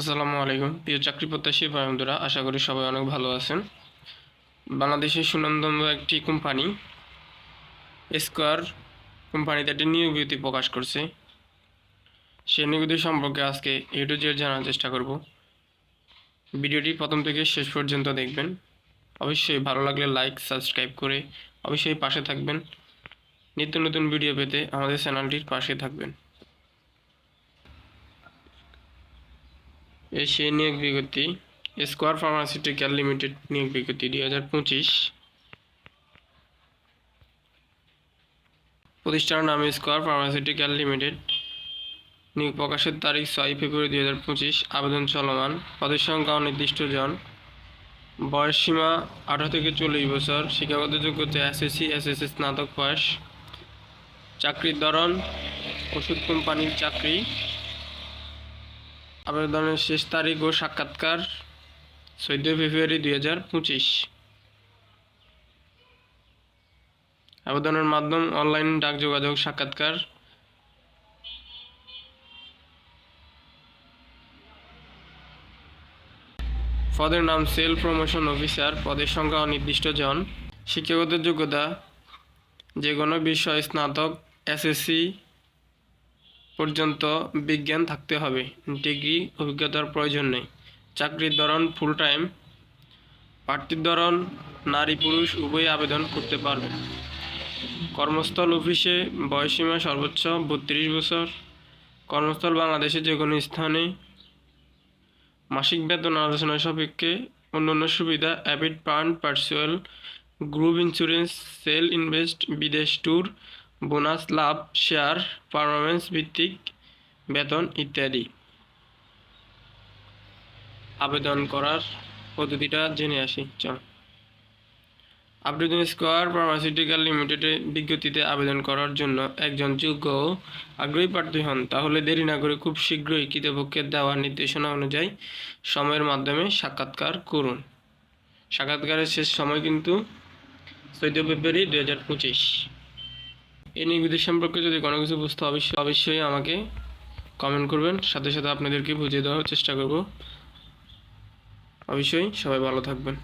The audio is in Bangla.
আসসালামু আলাইকুম। প্রিয় চাকরি প্রত্যাশী বন্ধুরা আশা করি সবাই অনেক ভালো আছেন। বাংলাদেশের সুনামধন্য একটি কোম্পানি স্কোয়ার কোম্পানিতে একটি নিয়োগ প্রকাশ করছে। সেই নিয়োগ সম্পর্কে আজকে এ টু জানার চেষ্টা করব। ভিডিওটি প্রথম থেকে শেষ পর্যন্ত দেখবেন। অবশ্যই ভালো লাগলে লাইক, সাবস্ক্রাইব করে অবশ্যই পাশে থাকবেন। নিত্য নতুন ভিডিও পেতে আমাদের চ্যানেলটির পাশে থাকবেন। সেই নিয়োগ বিজ্ঞপ্তি, স্কোয়ার ফার্মাসিউটিক্যাল লিমিটেড নিয়োগ বিজ্ঞপ্তি দুই হাজার পঁচিশ। প্রতিষ্ঠানের নাম স্কোয়ার ফার্মাসিউটিক্যাল লিমিটেড। নিয়োগ প্রকাশের তারিখ ছয় ফেব্রুয়ারি দুই হাজার পঁচিশ। আবেদন চলমান। পদের সংখ্যা অনির্দিষ্ট জন। বয়স সীমা আঠারো থেকে চল্লিশ বছর। শিক্ষাগত যোগ্যতা এসএসসি এসএসসি স্নাতক পাস চাকরির ধরন, ওষুধ কোম্পানির চাকরি। আবেদনের শেষ তারিখ ও সাক্ষাৎকার চোদ্দই ফেব্রুয়ারি দুই হাজার পঁচিশ। আবেদনের মাধ্যম অনলাইন ডাক যোগাযোগ সাক্ষাৎকার। পদের নাম সেল প্রমোশন অফিসার, পদের সংখ্যা অনির্দিষ্ট জন। শিক্ষাগত যোগ্যতা যে কোনো বিষয়, স্নাতক, এসএসসি পর্যন্ত বিজ্ঞান থাকতে হবে। ডিগ্রি অভিজ্ঞতার প্রয়োজন নেই। চাকরির ধরন ফুল টাইম প্রার্থীর ধরন নারী পুরুষ উভয়ই আবেদন করতে পারবে। কর্মস্থল অফিসে বয়সীমা সর্বোচ্চ বত্রিশ বছর। কর্মস্থল বাংলাদেশে যে কোনো স্থানে। মাসিক বেতন আলোচনা সাপেক্ষে অন্যান্য সুবিধা অ্যাবিড ফান্ড পার্সুয়াল গ্রুপ ইন্স্যুরেন্স সেল ইনভেস্ট বিদেশ ট্যুর বোনাস, লাভ, শেয়ার পারফরমেন্স ভিত্তিক বেতন ইত্যাদি। আবেদন করার পদ্ধতিটা জেনে আসি, চল। আবেদন স্কোয়ার ফার্মাসিউটিক্যাল লিমিটেডের বিজ্ঞপ্তিতে আবেদন করার জন্য একজন যোগ্য ও আগ্রহী প্রার্থী হন। তাহলে দেরি না করে খুব শীঘ্রই কৃতপক্ষের দেওয়া নির্দেশনা অনুযায়ী সময়ের মাধ্যমে সাক্ষাৎকার করুন। সাক্ষাৎকারের শেষ সময় কিন্তু চৌদ্দ ফেব্রুয়ারি দু হাজার পঁচিশ। এই নির্বিধি সম্পর্কে যদি কোনো কিছু বুঝতে অবশ্যই অবশ্যই আমাকে কমেন্ট করবেন। সাথে সাথে আপনাদেরকে বুঝিয়ে দেওয়ার চেষ্টা করব। অবশ্যই সবাই ভালো থাকবেন।